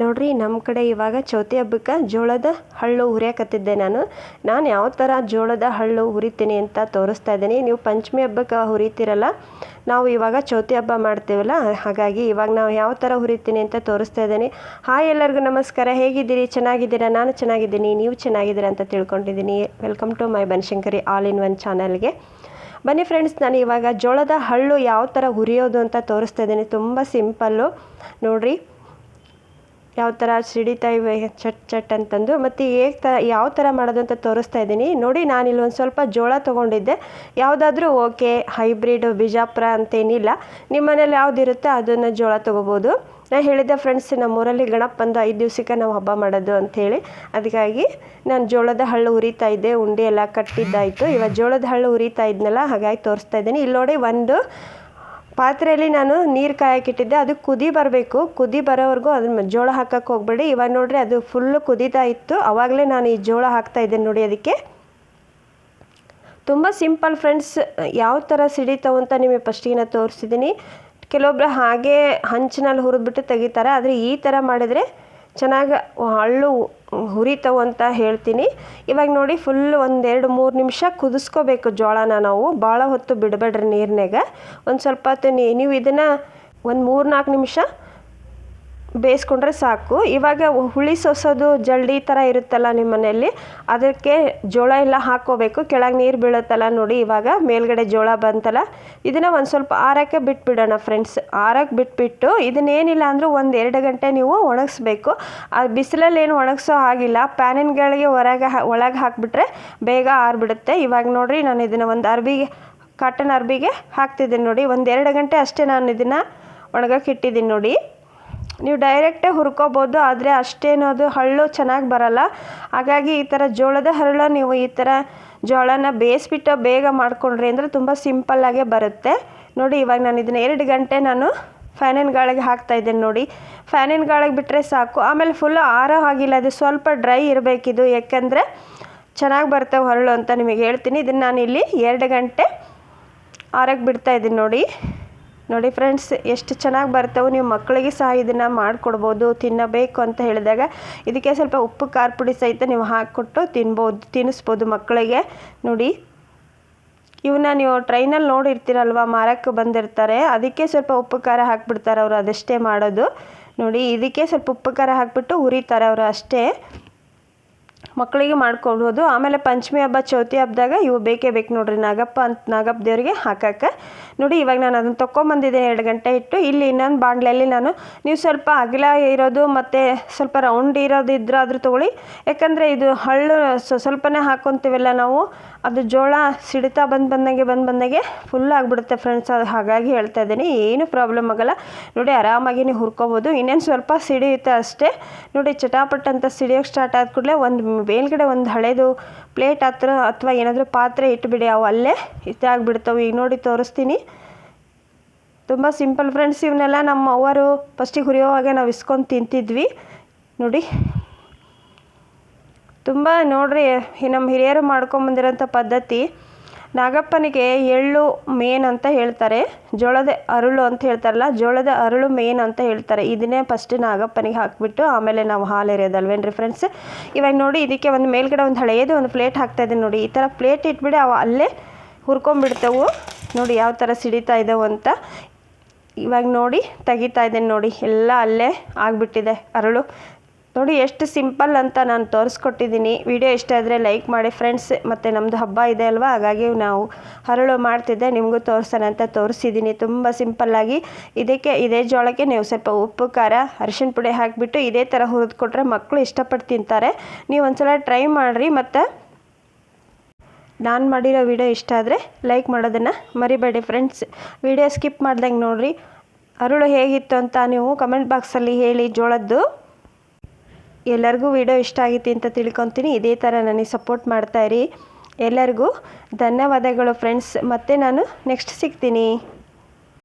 ನೋಡ್ರಿ ನಮ್ಮ ಕಡೆ ಇವಾಗ ಚೌತಿ ಹಬ್ಬಕ್ಕೆ ಜೋಳದ ಹಳ್ಳು ಹುರಿಯಕತ್ತಿದ್ದೆ ನಾನು. ನಾನು ಯಾವ ಥರ ಜೋಳದ ಹಳ್ಳು ಹುರಿತೀನಿ ಅಂತ ತೋರಿಸ್ತಾ ಇದ್ದೀನಿ. ನೀವು ಪಂಚಮಿ ಹಬ್ಬಕ್ಕೆ ಹುರಿತೀರಲ್ಲ, ನಾವು ಇವಾಗ ಚೌತಿ ಹಬ್ಬ ಮಾಡ್ತೀವಲ್ಲ, ಹಾಗಾಗಿ ಇವಾಗ ನಾವು ಯಾವ ಥರ ಹುರಿತೀನಿ ಅಂತ ತೋರಿಸ್ತಾ ಇದ್ದೀನಿ. ಹಾಯ್ ಎಲ್ಲರಿಗೂ ನಮಸ್ಕಾರ. ಹೇಗಿದ್ದೀರಿ? ಚೆನ್ನಾಗಿದ್ದೀರಾ? ನಾನು ಚೆನ್ನಾಗಿದ್ದೀನಿ. ನೀವು ಚೆನ್ನಾಗಿದ್ದೀರಾ ಅಂತ ತಿಳ್ಕೊಂಡಿದ್ದೀನಿ. Welcome to my Banashankari all in one ಚಾನಲ್ಗೆ ಬನ್ನಿ ಫ್ರೆಂಡ್ಸ್ ನಾನು ಇವಾಗ ಜೋಳದ ಹಳ್ಳು ಯಾವ ಥರ ಹುರಿಯೋದು ಅಂತ ತೋರಿಸ್ತಾ ಇದ್ದೀನಿ. ತುಂಬ ಸಿಂಪಲ್ಲು ನೋಡಿರಿ ಯಾವ ಥರ ಸಿಡಿತಾ ಇವೆ, ಚಟ್ ಚಟ್ ಅಂತಂದು. ಮತ್ತು ಹೇಗೆ ತ, ಯಾವ ಥರ ಮಾಡೋದು ಅಂತ ತೋರಿಸ್ತಾ ಇದ್ದೀನಿ. ನೋಡಿ, ನಾನು ಇಲ್ಲಿ ಒಂದು ಸ್ವಲ್ಪ ಜೋಳ ತೊಗೊಂಡಿದ್ದೆ. ಯಾವುದಾದ್ರೂ ಓಕೆ, ಹೈಬ್ರಿಡ್, ಬಿಜಾಪುರ ಅಂತೇನಿಲ್ಲ. ನಿಮ್ಮ ಮನೇಲಿ ಯಾವುದಿರುತ್ತೆ ಅದನ್ನು ಜೋಳ ತೊಗೋಬೋದು. ನಾನು ಹೇಳಿದ್ದೆ ಫ್ರೆಂಡ್ಸ್ ನಮ್ಮೂರಲ್ಲಿ ಗಣಪ ಬಂದು ಐದು ದಿವ್ಸಕ್ಕೆ ನಾವು ಹಬ್ಬ ಮಾಡೋದು ಅಂಥೇಳಿ ಅದಕ್ಕಾಗಿ ನಾನು ಜೋಳದ ಹಳ್ಳು ಉರಿತಾ ಇದ್ದೆ. ಉಂಡೆ ಎಲ್ಲ ಕಟ್ಟಿದ್ದಾಯಿತು. ಇವಾಗ ಜೋಳದ ಹಳ್ಳು ಉರಿತಾ ಇದ್ನಲ್ಲ, ಹಾಗಾಗಿ ತೋರಿಸ್ತಾ ಇದ್ದೀನಿ. ಇಲ್ಲಿ ನೋಡಿ ಒಂದು ಪಾತ್ರೆಯಲ್ಲಿ ನಾನು ನೀರು ಕಾಯಕ್ಕಿಟ್ಟಿದ್ದೆ, ಅದು ಕುದಿ ಬರಬೇಕು. ಕುದಿ ಬರೋವರೆಗೂ ಅದನ್ನ ಜೋಳ ಹಾಕಕ್ಕೆ ಹೋಗ್ಬೇಡಿ. ಇವಾಗ ನೋಡ್ರಿ ಅದು ಫುಲ್ಲು ಕುದೀತಾ ಇತ್ತು. ಆವಾಗಲೇ ನಾನು ಈ ಜೋಳ ಹಾಕ್ತಾ ಇದ್ದೇನೆ ನೋಡಿ ಅದಕ್ಕೆ. ತುಂಬ ಸಿಂಪಲ್ ಫ್ರೆಂಡ್ಸ್ ಯಾವ ಥರ ಸಿಡಿತಾವು ಅಂತ ನಿಮಗೆ ಫಸ್ಟಿಗೆ ನಾನು ತೋರಿಸಿದ್ದೀನಿ. ಕೆಲವೊಬ್ಬರು ಹಾಗೆ ಹಂಚಿನಲ್ಲಿ ಹುರಿದ್ಬಿಟ್ಟು ತೆಗಿತಾರೆ. ಆದರೆ ಈ ಥರ ಮಾಡಿದರೆ ಚೆನ್ನಾಗಿ ಹಳ್ಳು ಹುರಿತಾವೆ ಅಂತ ಹೇಳ್ತೀನಿ. ಇವಾಗ ನೋಡಿ ಫುಲ್ ಒಂದೆರಡು ಮೂರು ನಿಮಿಷ ಕುದಿಸ್ಕೋಬೇಕು ಜೋಳನ ನಾವು. ಭಾಳ ಹೊತ್ತು ಬಿಡಬೇಡ್ರಿ ನೀರಿನಾಗ ಒಂದು ಸ್ವಲ್ಪ ಹೊತ್ತು ನೀವು ಇದನ್ನು ಒಂದು ಮೂರು ನಾಲ್ಕು ನಿಮಿಷ ಬೇಯಿಸ್ಕೊಂಡ್ರೆ ಸಾಕು. ಇವಾಗ ಹುಳಿ ಸೋಸೋದು ಜಲ್ಡಿ ಥರ ಇರುತ್ತಲ್ಲ ನಿಮ್ಮ ಮನೆಯಲ್ಲಿ, ಅದಕ್ಕೆ ಜೋಳ ಎಲ್ಲ ಹಾಕ್ಕೋಬೇಕು ಕೆಳಗೆ ನೀರು ಬೀಳುತ್ತಲ್ಲ ನೋಡಿ, ಇವಾಗ ಮೇಲ್ಗಡೆ ಜೋಳ ಬಂತಲ್ಲ, ಇದನ್ನು ಒಂದು ಸ್ವಲ್ಪ ಆರಕ್ಕೆ ಬಿಟ್ಬಿಡೋಣ ಫ್ರೆಂಡ್ಸ್ ಆರಕ್ಕೆ ಬಿಟ್ಬಿಟ್ಟು ಇದನ್ನೇನಿಲ್ಲ ಅಂದರೂ ಒಂದು ಎರಡು ಗಂಟೆ ನೀವು ಒಣಗಿಸ್ಬೇಕು. ಆ ಬಿಸಿಲಲ್ಲಿ ಏನು ಒಣಗಿಸೋ ಆಗಿಲ್ಲ ಪ್ಯಾನಿನ್ಗಳಿಗೆ ಹೊರಗೆ ಒಳಗೆ ಹಾಕಿಬಿಟ್ರೆ ಬೇಗ ಆರಿಬಿಡುತ್ತೆ. ಇವಾಗ ನೋಡಿರಿ, ನಾನು ಇದನ್ನು ಒಂದು ಅರ್ಬಿಗೆ ಕಾಟನ್ ಅರ್ಬಿಗೆ ಹಾಕ್ತಿದ್ದೀನಿ ನೋಡಿ. ಒಂದು ಗಂಟೆ ಅಷ್ಟೇ ನಾನು ಇದನ್ನು ಒಣಗಕ್ಕೆ ಇಟ್ಟಿದ್ದೀನಿ ನೋಡಿ. ನೀವು ಡೈರೆಕ್ಟೇ ಹುರ್ಕೋಬೋದು, ಆದರೆ ಅದು ಹಳ್ಳು ಚೆನ್ನಾಗಿ ಬರಲ್ಲ. ಹಾಗಾಗಿ ಈ ಥರ ಜೋಳದ ಹರಳು ನೀವು ಈ ಥರ ಜೋಳನ ಬೇಯಿಸ್ಬಿಟ್ಟು ಬೇಗ ಮಾಡ್ಕೊಂಡ್ರಿ ಅಂದರೆ ತುಂಬ ಸಿಂಪಲ್ಲಾಗೇ ಬರುತ್ತೆ. ನೋಡಿ, ಇವಾಗ ನಾನು ಇದನ್ನ ಎರಡು ಗಂಟೆ ನಾನು ಫ್ಯಾನಿನ ಗಾಳಿಗೆ ಹಾಕ್ತಾ ಇದ್ದೇನೆ ನೋಡಿ. ಫ್ಯಾನಿನ ಗಾಳಿಗೆ ಬಿಟ್ಟರೆ ಸಾಕು. ಆಮೇಲೆ ಫುಲ್ಲು ಆರೋ ಆಗಿಲ್ಲ ಅದು ಸ್ವಲ್ಪ ಡ್ರೈ ಇರಬೇಕಿದು. ಯಾಕೆಂದರೆ ಚೆನ್ನಾಗಿ ಬರ್ತವೆ ಹರಳು ಅಂತ ನಿಮಗೆ ಹೇಳ್ತೀನಿ. ಇದನ್ನು ನಾನು ಇಲ್ಲಿ ಎರಡು ಗಂಟೆ ಆರಕ್ಕೆ ಬಿಡ್ತಾ ಇದ್ದೀನಿ ನೋಡಿ. ನೋಡಿ ಫ್ರೆಂಡ್ಸ್, ಎಷ್ಟು ಚೆನ್ನಾಗಿ ಬರ್ತವೆ, ನೀವು ಮಕ್ಕಳಿಗೆ ಸಹ ಇದನ್ನು ಮಾಡಿಕೊಡ್ಬೋದು, ತಿನ್ನಬೇಕು ಅಂತ ಹೇಳಿದಾಗ ಇದಕ್ಕೆ ಸ್ವಲ್ಪ ಉಪ್ಪು, ಖಾರ ಪುಡಿ ಸಹಿತ ನೀವು ಹಾಕಿಕೊಟ್ಟು ತಿನ್ಬೋದು, ತಿನ್ನಿಸ್ಬೋದು ಮಕ್ಕಳಿಗೆ. ನೋಡಿ ಇವನ್ನ ನೀವು ಟ್ರೈನಲ್ಲಿ ನೋಡಿರ್ತೀರಲ್ವ, ಮಾರಕ್ಕೆ ಬಂದಿರ್ತಾರೆ, ಅದಕ್ಕೆ ಸ್ವಲ್ಪ ಉಪ್ಪು, ಖಾರ ಹಾಕ್ಬಿಡ್ತಾರೆ ಅವರು, ಅದಷ್ಟೇ ಮಾಡೋದು. ನೋಡಿ, ಇದಕ್ಕೆ ಸ್ವಲ್ಪ ಉಪ್ಪು, ಖಾರ ಹಾಕ್ಬಿಟ್ಟು ಉರಿತಾರೆ ಅವರು ಅಷ್ಟೇ. ಮಕ್ಕಳಿಗೆ ಮಾಡ್ಕೊಡ್ಬೋದು ಆಮೇಲೆ ಪಂಚಮಿ ಹಬ್ಬ, ಚೌತಿ ಹಬ್ಬದಾಗ ಇವು ಬೇಕೇ ಬೇಕು ನೋಡ್ರಿ. ನಾಗಪ್ಪ ಅಂತ ನಾಗಪ್ಪ ದೇವರಿಗೆ ಹಾಕಕ್ಕೆ. ನೋಡಿ ಇವಾಗ ನಾನು ಅದನ್ನು ತೊಗೊಂಬಂದಿದ್ದೇನೆ ಎರಡು ಗಂಟೆ ಇಟ್ಟು. ಇಲ್ಲಿ ಇನ್ನೊಂದು ಬಾಣಲೆಯಲ್ಲಿ ನಾನು ನೀವು ಸ್ವಲ್ಪ ಅಗಲ ಇರೋದು ಮತ್ತು ಸ್ವಲ್ಪ ರೌಂಡ್ ಇರೋದು ಇದ್ರೆ ಆದರೂ ತೊಗೊಳ್ಳಿ. ಯಾಕಂದರೆ ಇದು ಹಳ್ಳು ಸ್ವಲ್ಪನೇ ಹಾಕ್ಕೊತೀವಲ್ಲ ನಾವು. ಅದು ಜೋಳ ಸಿಡಿತಾ ಬಂದು ಬಂದಂಗೆ ಬಂದು ಬಂದಂಗೆ ಫುಲ್ ಆಗಿಬಿಡುತ್ತೆ ಫ್ರೆಂಡ್ಸ್ ಅದು ಹಾಗಾಗಿ ಹೇಳ್ತಾ ಇದ್ದೀನಿ. ಏನು ಪ್ರಾಬ್ಲಮ್ ಆಗಲ್ಲ. ನೋಡಿ ಆರಾಮಾಗಿ ನೀವು ಹುರ್ಕೋಬೋದು. ಇನ್ನೇನು ಸ್ವಲ್ಪ ಸಿಡಿಯುತ್ತೆ ಅಷ್ಟೇ. ನೋಡಿ ಚಟಾಪಟ್ ಅಂತ ಸಿಡಿಯೋಕ್ಕೆ ಸ್ಟಾರ್ಟ್ ಆದ ಕೂಡಲೇ ಒಂದು ಮೇಲ್ಗಡೆ ಒಂದು ಹಳೇದು ಪ್ಲೇಟ್ ಹತ್ರ ಅಥವಾ ಏನಾದರೂ ಪಾತ್ರೆ ಇಟ್ಬಿಡಿ, ಅವು ಅಲ್ಲೇ ಇದಾಗ್ಬಿಡ್ತಾವೆ ಈಗ ನೋಡಿ ತೋರಿಸ್ತೀನಿ. ತುಂಬ ಸಿಂಪಲ್ ಫ್ರೆಂಡ್ಸ್ ಇವನ್ನೆಲ್ಲ ನಮ್ಮ ಅವರು ಫಸ್ಟಿಗೆ ಹುರಿಯೋವಾಗೆ ನಾವು ಇಸ್ಕೊಂಡು ತಿಂತಿದ್ವಿ. ನೋಡಿ. ತುಂಬ ನೋಡ್ರಿ ನಮ್ಮ ಹಿರಿಯರು ಮಾಡ್ಕೊಂಬಂದಿರೋಂಥ ಪದ್ಧತಿ. ನಾಗಪ್ಪನಿಗೆ ಎಳ್ಳು ಮೇನ್ ಅಂತ ಹೇಳ್ತಾರೆ, ಜೋಳದ ಅರಳು ಅಂತ ಹೇಳ್ತಾರಲ್ಲ, ಜೋಳದ ಅರಳು ಮೇನ್ ಅಂತ ಹೇಳ್ತಾರೆ. ಇದನ್ನೇ ಫಸ್ಟ್ ನಾಗಪ್ಪನಿಗೆ ಹಾಕಿಬಿಟ್ಟು ಆಮೇಲೆ ನಾವು ಹಾಲು ಎರೆಯೋದಲ್ವೇನ್ರಿ ಫ್ರೆಂಡ್ಸ್ ಇವಾಗ ನೋಡಿ, ಇದಕ್ಕೆ ಒಂದು ಮೇಲ್ಗಡೆ ಒಂದು ಹಳೆಯದು ಒಂದು ಪ್ಲೇಟ್ ಹಾಕ್ತಾಯಿದ್ದೀನಿ ನೋಡಿ. ಈ ಥರ ಪ್ಲೇಟ್ ಇಟ್ಬಿಡಿ, ಅವು ಅಲ್ಲೇ ಹುರ್ಕೊಂಬಿಡ್ತವು ನೋಡಿ ಯಾವ ಥರ ಸಿಡಿತಾ ಇದ್ದಾವೆ ಅಂತ. ಇವಾಗ ನೋಡಿ, ತೆಗಿತಾ ಇದ್ದೇನೆ ನೋಡಿ. ಎಲ್ಲ ಅಲ್ಲೇ ಆಗಿಬಿಟ್ಟಿದೆ ಅರಳು. ನೋಡಿ, ಎಷ್ಟು ಸಿಂಪಲ್ ಅಂತ ನಾನು ತೋರಿಸ್ಕೊಟ್ಟಿದ್ದೀನಿ. ವಿಡಿಯೋ ಇಷ್ಟ ಆದರೆ ಲೈಕ್ ಮಾಡಿ ಫ್ರೆಂಡ್ಸ್, ಮತ್ತು ನಮ್ಮದು ಹಬ್ಬ ಇದೆ ಅಲ್ವಾ? ಹಾಗಾಗಿ ನಾವು ಹರಳು ಮಾಡ್ತಿದ್ದೆ, ನಿಮಗೂ ತೋರಿಸೋಣ ಅಂತ ತೋರಿಸಿದ್ದೀನಿ. ತುಂಬ ಸಿಂಪಲ್ಲಾಗಿ ಇದಕ್ಕೆ ಇದೇ ಜೋಳಕ್ಕೆ ನೀವು ಸ್ವಲ್ಪ ಉಪ್ಪು, ಖಾರ ಅರಿಶಿನ ಪುಡಿ ಹಾಕಿಬಿಟ್ಟು ಇದೇ ಥರ ಹುರಿದು ಕೊಟ್ಟರೆ ಮಕ್ಕಳು ಇಷ್ಟಪಟ್ಟು ತಿಂತಾರೆ. ನೀವು ಒಂದ್ಸಲ ಟ್ರೈ ಮಾಡಿರಿ, ಮತ್ತು ನಾನು ಮಾಡಿರೋ ವಿಡಿಯೋ ಇಷ್ಟ ಆದರೆ ಲೈಕ್ ಮಾಡೋದನ್ನು ಮರಿಬೇಡಿ ಫ್ರೆಂಡ್ಸ್. ವಿಡಿಯೋ ಸ್ಕಿಪ್ ಮಾಡ್ದಂಗೆ ನೋಡಿರಿ. ಅರುಳು ಹೇಗಿತ್ತು ಅಂತ ನೀವು ಕಮೆಂಟ್ ಬಾಕ್ಸಲ್ಲಿ ಹೇಳಿ ಜೋಳದ್ದು. ಎಲ್ಲರಿಗೂ ವಿಡಿಯೋ ಇಷ್ಟ ಆಗಿತ್ತು ಅಂತ ತಿಳ್ಕೊತೀನಿ. ಇದೇ ಥರ ನನಗೆ ಸಪೋರ್ಟ್ ಮಾಡ್ತಾಯಿರಿ ಎಲ್ಲರಿಗೂ ಧನ್ಯವಾದಗಳು ಫ್ರೆಂಡ್ಸ್ ಮತ್ತೆ ನಾನು ನೆಕ್ಸ್ಟ್ ಸಿಗ್ತೀನಿ.